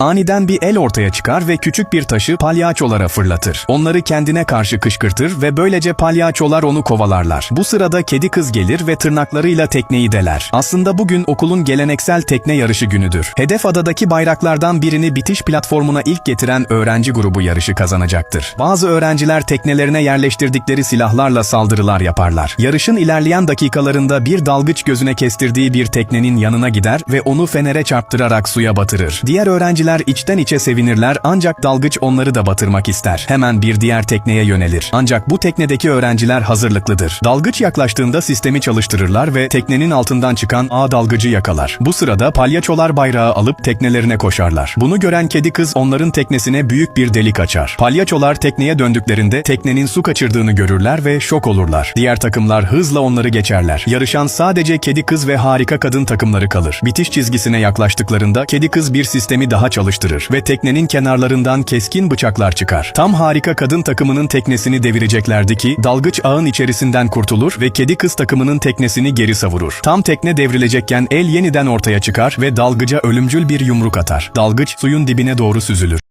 Aniden bir el ortaya çıkar ve küçük bir taşı palyaçolara fırlatır. Onları kendine karşı kışkırtır ve böylece palyaçolar onu kovalarlar. Bu sırada kedi kız gelir ve tırnaklarıyla tekneyi deler. Aslında bugün okulun geleneksel tekne yarışı günüdür. Hedef adadaki bayraklardan birini bitiş platformuna ilk getiren öğrenci grubu yarışı kazanacaktır. Bazı öğrenciler teknelerine yerleştirdikleri silahlarla saldırılar yaparlar. Yarışın ilerleyen dakikalarında bir dalgıç gözüne kestirdiği bir teknenin yanına gider ve onu fenere çarptırarak suya batırır. Diğer öğrenciler içten içe sevinirler ancak dalgıç onları da batırmak ister. Hemen bir diğer tekneye yönelir. Ancak bu teknedeki öğrenciler hazırlıklıdır. Dalgıç yaklaştığında sistemi çalıştırırlar ve teknenin altından çıkan ağ dalgıcı yakalar. Bu sırada palyaçolar bayrağı alıp teknelerine koşarlar. Bunu gören kedi kız onların teknesine büyük bir delik açar. Palyaçolar tekneye döndüklerinde teknenin su kaçırdığını görürler ve şok olurlar. Diğer takımlar hızla onları geçerler. Yarışan sadece kedi kız ve harika kadın takımları kalır. Bitiş çizgisine yaklaştıklarında kedi kız bir sistemi daha çalıştırır ve teknenin kenarlarından keskin bıçaklar çıkar. Tam harika kadın takımının teknesini devireceklerdi ki dalgıç ağın içerisinden kurtulur ve kedi kız takımının teknesini geri savurur. Tam tekne devrilecekken el yeniden ortaya çıkar ve dalgıca ölümcül bir yumruk atar. Dalgıç suyun dibine doğru süzülür.